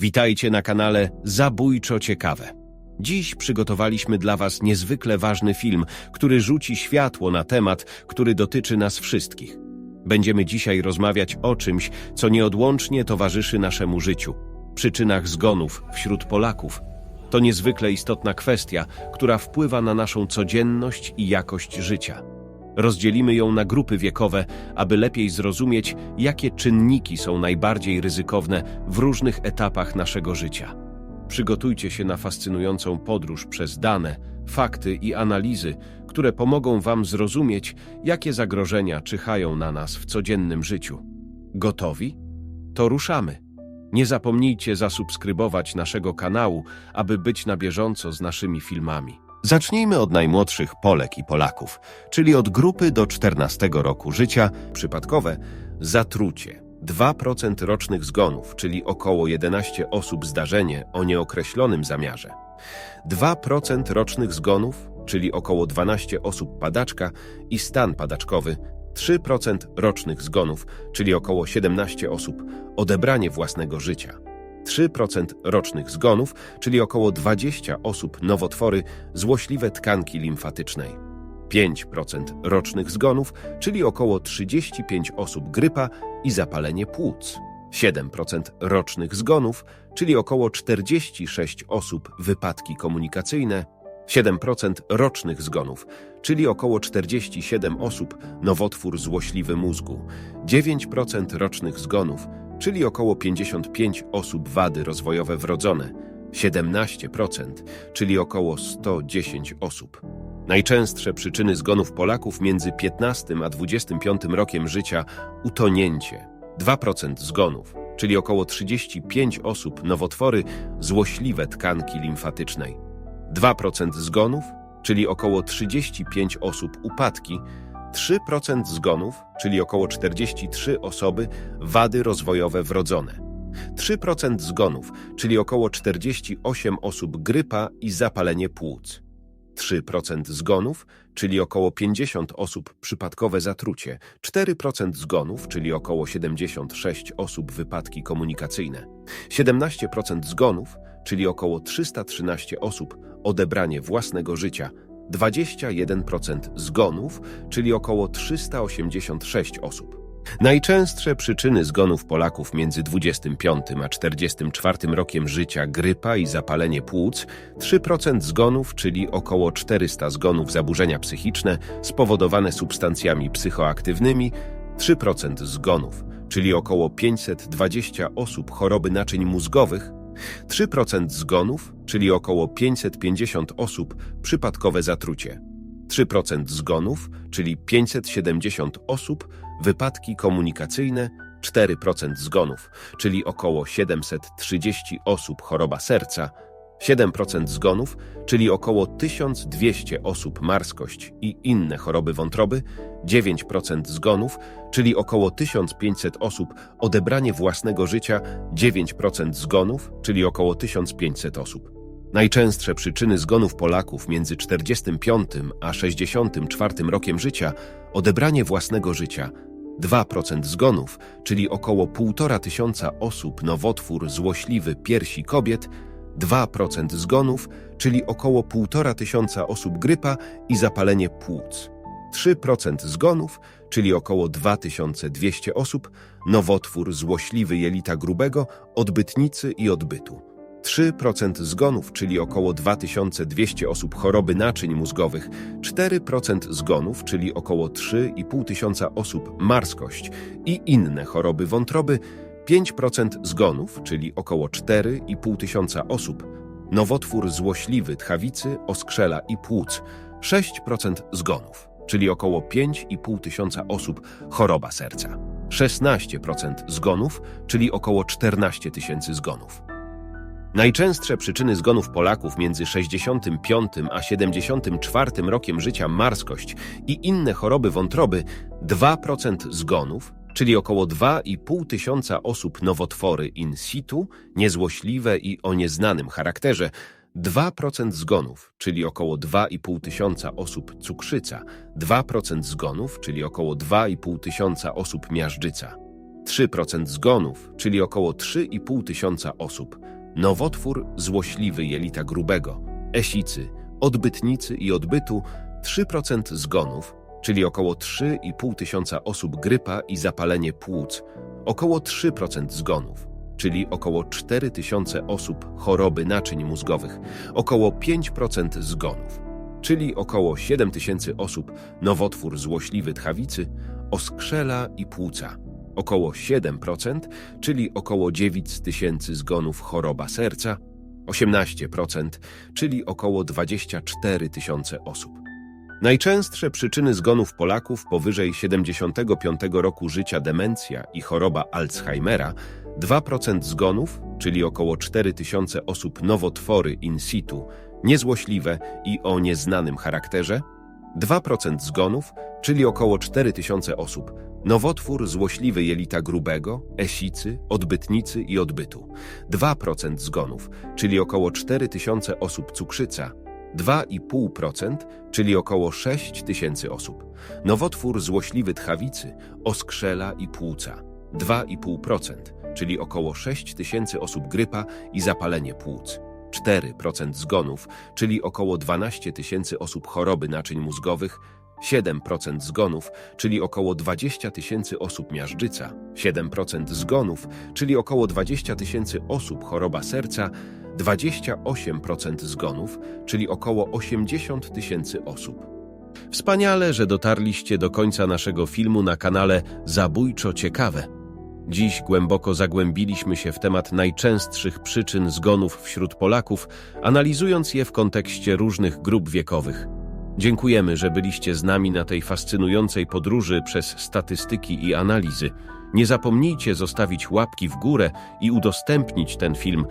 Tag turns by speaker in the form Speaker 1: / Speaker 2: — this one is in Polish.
Speaker 1: Witajcie na kanale Zabójczo Ciekawe. Dziś przygotowaliśmy dla Was niezwykle ważny film, który rzuci światło na temat, który dotyczy nas wszystkich. Będziemy dzisiaj rozmawiać o czymś, co nieodłącznie towarzyszy naszemu życiu przyczynach zgonów wśród Polaków. To niezwykle istotna kwestia, która wpływa na naszą codzienność i jakość życia. Rozdzielimy ją na grupy wiekowe, aby lepiej zrozumieć, jakie czynniki są najbardziej ryzykowne w różnych etapach naszego życia. Przygotujcie się na fascynującą podróż przez dane, fakty i analizy, które pomogą Wam zrozumieć, jakie zagrożenia czyhają na nas w codziennym życiu. Gotowi? To ruszamy. Nie zapomnijcie zasubskrybować naszego kanału, aby być na bieżąco z naszymi filmami. Zacznijmy od najmłodszych Polek i Polaków, czyli od grupy do 14 roku życia, przypadkowe, zatrucie. 2% rocznych zgonów, czyli około 11 osób zdarzenie o nieokreślonym zamiarze. 2% rocznych zgonów, czyli około 12 osób padaczka i stan padaczkowy, 3% rocznych zgonów, czyli około 17 osób, odebranie własnego życia. 3% rocznych zgonów, czyli około 20 osób nowotwory, złośliwe tkanki limfatycznej. 5% rocznych zgonów, czyli około 35 osób grypa i zapalenie płuc. 7% rocznych zgonów, czyli około 46 osób wypadki komunikacyjne. 7% rocznych zgonów, czyli około 47 osób nowotwór złośliwy mózgu. 9% rocznych zgonów, czyli około 55 osób wady rozwojowe wrodzone, 17%, czyli około 110 osób. Najczęstsze przyczyny zgonów Polaków między 15 a 25 rokiem życia utonięcie, 2% zgonów, czyli około 35 osób nowotwory złośliwe tkanki limfatycznej, 2% zgonów, czyli około 35 osób upadki, 3% zgonów, czyli około 43 osoby, wady rozwojowe wrodzone. 3% zgonów, czyli około 48 osób grypa i zapalenie płuc. 3% zgonów, czyli około 50 osób przypadkowe zatrucie, 4% zgonów, czyli około 76 osób wypadki komunikacyjne, 17% zgonów, czyli około 313 osób odebranie własnego życia, 21% zgonów, czyli około 386 osób. Najczęstsze przyczyny zgonów Polaków między 25 a 44 rokiem życia grypa i zapalenie płuc, 3% zgonów, czyli około 400 zgonów zaburzenia psychiczne spowodowane substancjami psychoaktywnymi, 3% zgonów, czyli około 520 osób choroby naczyń mózgowych, 3% zgonów, czyli około 550 osób, przypadkowe zatrucie. 3% zgonów, czyli 570 osób, wypadki komunikacyjne, 4% zgonów, czyli około 730 osób, choroba serca, 7% zgonów, czyli około 1200 osób marskość i inne choroby wątroby, 9% zgonów, czyli około 1500 osób odebranie własnego życia, 9% zgonów, czyli około 1500 osób. Najczęstsze przyczyny zgonów Polaków między 45 a 64 rokiem życia odebranie własnego życia, 2% zgonów, czyli około 1,5 tysiąca osób nowotwór złośliwy piersi kobiet, 2% zgonów, czyli około 1,5 tysiąca osób grypa i zapalenie płuc. 3% zgonów, czyli około 2200 osób, nowotwór złośliwy jelita grubego, odbytnicy i odbytu. 3% zgonów, czyli około 2200 osób choroby naczyń mózgowych, 4% zgonów, czyli około 3,5 tysiąca osób marskość i inne choroby wątroby, 5% zgonów, czyli około 4,5 tysiąca osób, nowotwór złośliwy tchawicy, oskrzela i płuc, 6% zgonów, czyli około 5,5 tysiąca osób, choroba serca, 16% zgonów, czyli około 14 tysięcy zgonów. Najczęstsze przyczyny zgonów Polaków między 65 a 74 rokiem życia marskość i inne choroby wątroby. 2% zgonów, czyli około 2,5 tysiąca osób nowotwory in situ, niezłośliwe i o nieznanym charakterze, 2% zgonów, czyli około 2,5 tysiąca osób cukrzyca, 2% zgonów, czyli około 2,5 tysiąca osób miażdżyca. 3% zgonów, czyli około 3,5 tysiąca osób. Nowotwór złośliwy jelita grubego, esicy, odbytnicy i odbytu 3% zgonów, czyli około 3,5 tysiąca osób grypa i zapalenie płuc, około 3% zgonów, czyli około 4 tysiące osób choroby naczyń mózgowych, około 5% zgonów, czyli około 7 tysięcy osób nowotwór złośliwy tchawicy, oskrzela i płuca, około 7%, czyli około 9 tysięcy zgonów choroba serca, 18%, czyli około 24 tysiące osób. Najczęstsze przyczyny zgonów Polaków powyżej 75 roku życia demencja i choroba Alzheimera, 2% zgonów, czyli około 4 tysiące osób nowotwory in situ, niezłośliwe i o nieznanym charakterze, 2% zgonów, czyli około 4 tysiące osób, nowotwór złośliwy jelita grubego, esicy, odbytnicy i odbytu, 2% zgonów, czyli około 4 tysiące osób cukrzyca, 2,5%, czyli około 6 tysięcy osób. Nowotwór złośliwy tchawicy, oskrzela i płuca. 2,5%, czyli około 6 tysięcy osób grypa i zapalenie płuc. 4% zgonów, czyli około 12 tysięcy osób choroby naczyń mózgowych. 7% zgonów, czyli około 20 tysięcy osób miażdżyca. 7% zgonów, czyli około 20 tysięcy osób choroba serca. 28% zgonów, czyli około 80 tysięcy osób. Wspaniale, że dotarliście do końca naszego filmu na kanale Zabójczo Ciekawe. Dziś głęboko zagłębiliśmy się w temat najczęstszych przyczyn zgonów wśród Polaków, analizując je w kontekście różnych grup wiekowych. Dziękujemy, że byliście z nami na tej fascynującej podróży przez statystyki i analizy. Nie zapomnijcie zostawić łapki w górę i udostępnić ten film,